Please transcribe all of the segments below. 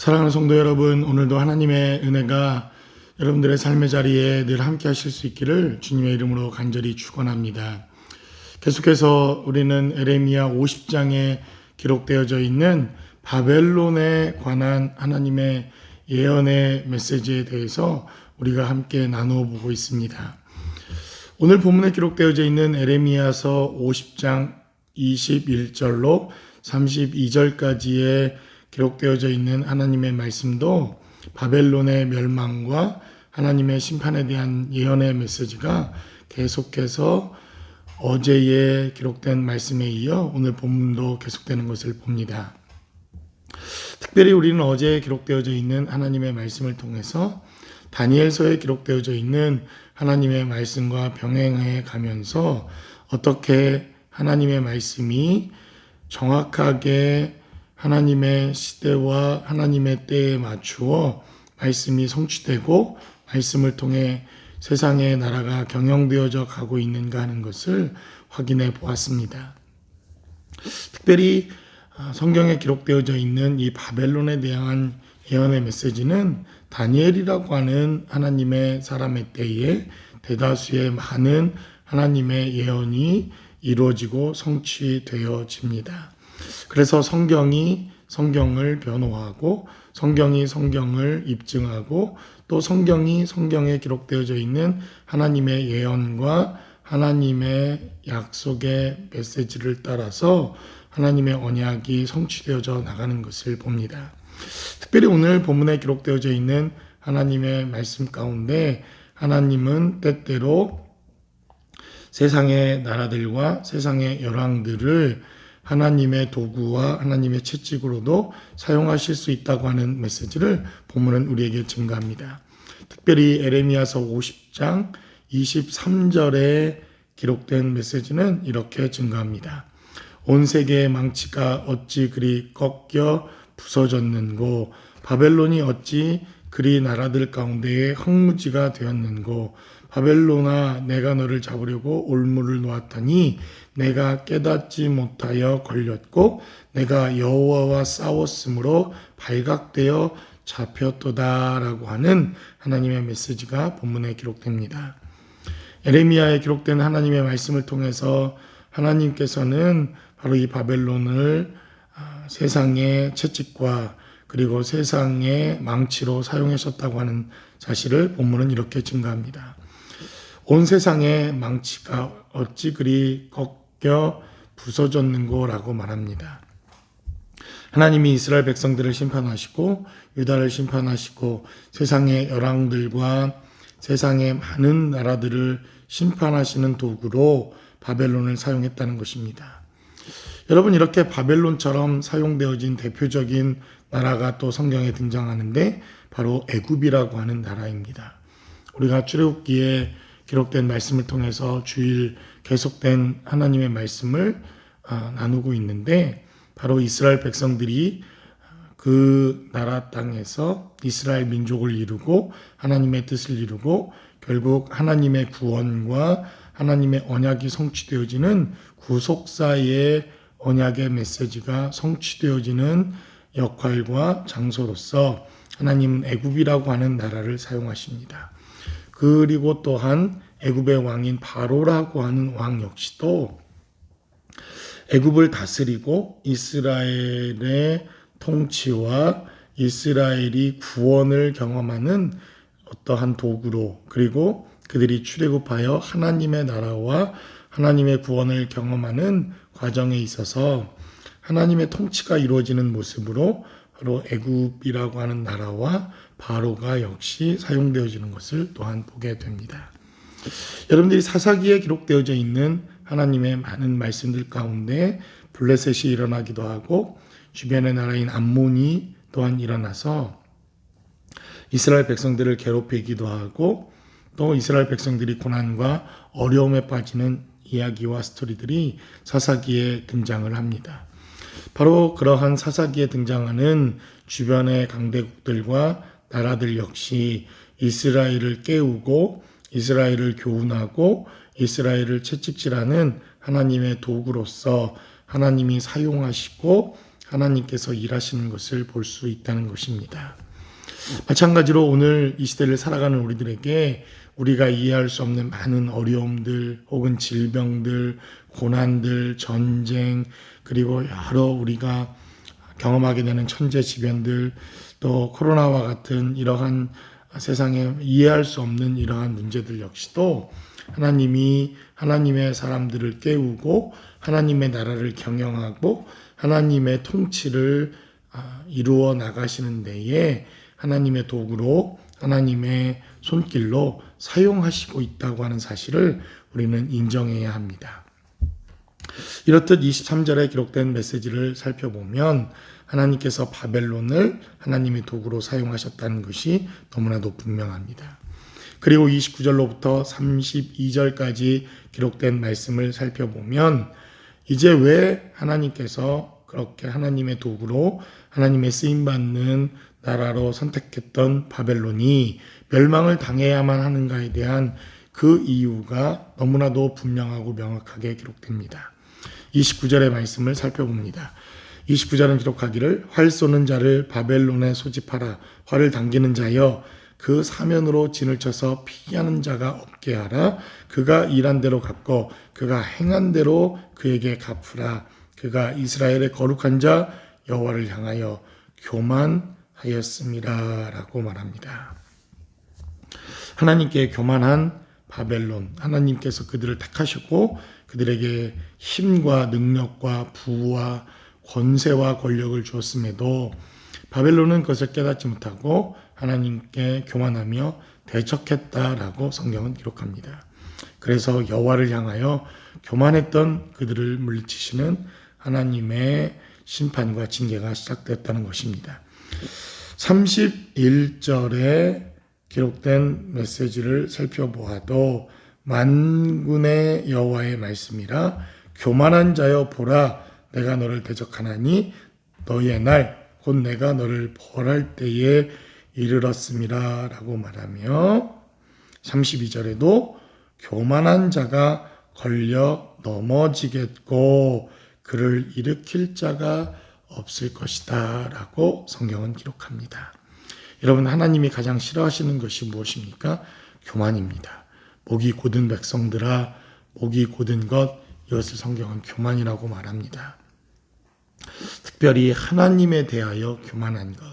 사랑하는 성도 여러분, 오늘도 하나님의 은혜가 여러분들의 삶의 자리에 늘 함께 하실 수 있기를 주님의 이름으로 간절히 축원합니다. 계속해서 우리는 에레미야 50장에 기록되어져 있는 바벨론에 관한 하나님의 예언의 메시지에 대해서 우리가 함께 나누어 보고 있습니다. 오늘 본문에 기록되어져 있는 에레미야서 50장 21절로 32절까지의 기록되어져 있는 하나님의 말씀도 바벨론의 멸망과 하나님의 심판에 대한 예언의 메시지가 계속해서 어제에 기록된 말씀에 이어 오늘 본문도 계속되는 것을 봅니다. 특별히 우리는 어제 기록되어져 있는 하나님의 말씀을 통해서 다니엘서에 기록되어져 있는 하나님의 말씀과 병행해 가면서 어떻게 하나님의 말씀이 정확하게 하나님의 시대와 하나님의 때에 맞추어 말씀이 성취되고 말씀을 통해 세상의 나라가 경영되어져 가고 있는가 하는 것을 확인해 보았습니다. 특별히 성경에 기록되어져 있는 이 바벨론에 대한 예언의 메시지는 다니엘이라고 하는 하나님의 사람의 때에 대다수의 많은 하나님의 예언이 이루어지고 성취되어집니다. 그래서 성경이 성경을 변호하고 성경이 성경을 입증하고 또 성경이 성경에 기록되어져 있는 하나님의 예언과 하나님의 약속의 메시지를 따라서 하나님의 언약이 성취되어져 나가는 것을 봅니다. 특별히 오늘 본문에 기록되어져 있는 하나님의 말씀 가운데 하나님은 때때로 세상의 나라들과 세상의 열왕들을 하나님의 도구와 하나님의 채찍으로도 사용하실 수 있다고 하는 메시지를 본문은 우리에게 증가합니다. 특별히 에레미야서 50장 23절에 기록된 메시지는 이렇게 증가합니다. 온 세계의 망치가 어찌 그리 꺾여 부서졌는고 바벨론이 어찌 그리 나라들 가운데에 황무지가 되었는고 바벨론아 내가 너를 잡으려고 올무를 놓았더니 내가 깨닫지 못하여 걸렸고 내가 여호와와 싸웠으므로 발각되어 잡혔도다라고 하는 하나님의 메시지가 본문에 기록됩니다. 에레미야에 기록된 하나님의 말씀을 통해서 하나님께서는 바로 이 바벨론을 세상의 채찍과 그리고 세상의 망치로 사용하셨다고 하는 사실을 본문은 이렇게 증가합니다. 온 세상의 망치가 어찌 그리 꺾여 부서졌는고라고 말합니다. 하나님이 이스라엘 백성들을 심판하시고 유다를 심판하시고 세상의 열왕들과 세상의 많은 나라들을 심판하시는 도구로 바벨론을 사용했다는 것입니다. 여러분 이렇게 바벨론처럼 사용되어진 대표적인 나라가 또 성경에 등장하는데 바로 애굽이라고 하는 나라입니다. 우리가 출애굽기에 기록된 말씀을 통해서 주일 계속된 하나님의 말씀을 나누고 있는데 바로 이스라엘 백성들이 그 나라 땅에서 이스라엘 민족을 이루고 하나님의 뜻을 이루고 결국 하나님의 구원과 하나님의 언약이 성취되어지는 구속사의 언약의 메시지가 성취되어지는 역할과 장소로서 하나님은 애굽이라고 하는 나라를 사용하십니다. 그리고 또한 애굽의 왕인 바로라고 하는 왕 역시도 애굽을 다스리고 이스라엘의 통치와 이스라엘이 구원을 경험하는 어떠한 도구로 그리고 그들이 출애굽하여 하나님의 나라와 하나님의 구원을 경험하는 과정에 있어서 하나님의 통치가 이루어지는 모습으로 바로 애굽이라고 하는 나라와 바로가 역시 사용되어지는 것을 또한 보게 됩니다. 여러분들이 사사기에 기록되어져 있는 하나님의 많은 말씀들 가운데 블레셋이 일어나기도 하고 주변의 나라인 암몬이 또한 일어나서 이스라엘 백성들을 괴롭히기도 하고 또 이스라엘 백성들이 고난과 어려움에 빠지는 이야기와 스토리들이 사사기에 등장을 합니다. 바로 그러한 사사기에 등장하는 주변의 강대국들과 나라들 역시 이스라엘을 깨우고 이스라엘을 교훈하고 이스라엘을 채찍질하는 하나님의 도구로서 하나님이 사용하시고 하나님께서 일하시는 것을 볼 수 있다는 것입니다. 마찬가지로 오늘 이 시대를 살아가는 우리들에게 우리가 이해할 수 없는 많은 어려움들 혹은 질병들, 고난들, 전쟁, 그리고 여러 우리가 경험하게 되는 천재지변들, 또 코로나와 같은 이러한 세상에 이해할 수 없는 이러한 문제들 역시도 하나님이 하나님의 사람들을 깨우고 하나님의 나라를 경영하고 하나님의 통치를 아, 이루어 나가시는 데에 하나님의 도구로 하나님의 손길로 사용하시고 있다고 하는 사실을 우리는 인정해야 합니다. 이렇듯 23절에 기록된 메시지를 살펴보면 하나님께서 바벨론을 하나님의 도구로 사용하셨다는 것이 너무나도 분명합니다. 그리고 29절로부터 32절까지 기록된 말씀을 살펴보면 이제 왜 하나님께서 그렇게 하나님의 도구로 하나님의 쓰임 받는 나라로 선택했던 바벨론이 멸망을 당해야만 하는가에 대한 그 이유가 너무나도 분명하고 명확하게 기록됩니다. 29절의 말씀을 살펴봅니다. 29절은 기록하기를 활 쏘는 자를 바벨론에 소집하라 활을 당기는 자여 그 사면으로 진을 쳐서 피하는 자가 없게 하라 그가 일한 대로 갚고 그가 행한 대로 그에게 갚으라 그가 이스라엘의 거룩한 자 여호와를 향하여 교만하였습니다라고 말합니다. 하나님께 교만한 바벨론 하나님께서 그들을 택하셨고 그들에게 힘과 능력과 부와 권세와 권력을 주었음에도 바벨론은 그것을 깨닫지 못하고 하나님께 교만하며 대적했다라고 성경은 기록합니다. 그래서 여호와를 향하여 교만했던 그들을 물리치시는 하나님의 심판과 징계가 시작됐다는 것입니다. 31절에 기록된 메시지를 살펴보아도 만군의 여호와의 말씀이라 교만한 자여 보라 내가 너를 대적하나니 너의 날 곧 내가 너를 벌할 때에 이르렀음이라 라고 말하며 32절에도 교만한 자가 걸려 넘어지겠고 그를 일으킬 자가 없을 것이다 라고 성경은 기록합니다. 여러분 하나님이 가장 싫어하시는 것이 무엇입니까? 교만입니다. 목이 고든 백성들아 목이 고든 것 이것을 성경은 교만이라고 말합니다. 특별히 하나님에 대하여 교만한 것.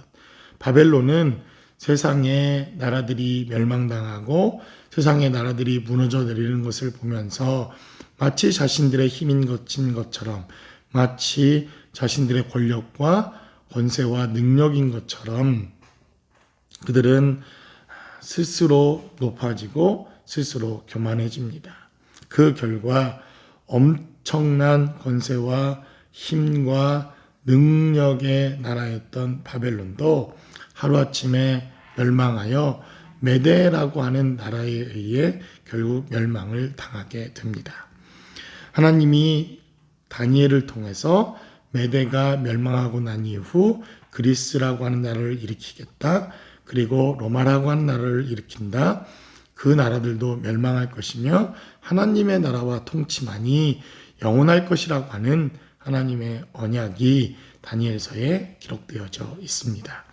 바벨론은 세상의 나라들이 멸망당하고 세상의 나라들이 무너져 내리는 것을 보면서 마치 자신들의 힘인 것인 것처럼 마치 자신들의 권력과 권세와 능력인 것처럼 그들은 스스로 높아지고 스스로 교만해집니다. 그 결과 엄청난 권세와 힘과 능력의 나라였던 바벨론도 하루아침에 멸망하여 메데라고 하는 나라에 의해 결국 멸망을 당하게 됩니다. 하나님이 다니엘을 통해서 메데가 멸망하고 난 이후 그리스라고 하는 나라를 일으키겠다. 그리고 로마라고 하는 나라를 일으킨다. 그 나라들도 멸망할 것이며 하나님의 나라와 통치만이 영원할 것이라고 하는 하나님의 언약이 다니엘서에 기록되어져 있습니다.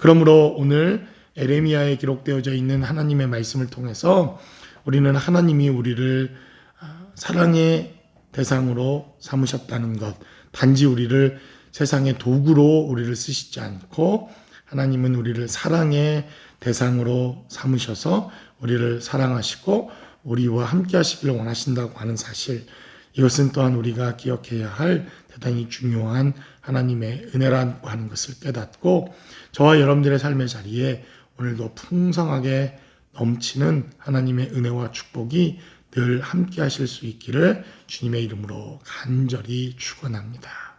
그러므로 오늘 에레미야에 기록되어져 있는 하나님의 말씀을 통해서 우리는 하나님이 우리를 아, 사랑의 대상으로 삼으셨다는 것, 단지 우리를 세상의 도구로 우리를 쓰시지 않고 하나님은 우리를 사랑의 대상으로 삼으셔서 우리를 사랑하시고 우리와 함께 하시기를 원하신다고 하는 사실, 이것은 또한 우리가 기억해야 할 대단히 중요한 하나님의 은혜라고 하는 것을 깨닫고 저와 여러분들의 삶의 자리에 오늘도 풍성하게 넘치는 하나님의 은혜와 축복이 늘 함께 하실 수 있기를 주님의 이름으로 간절히 축원합니다.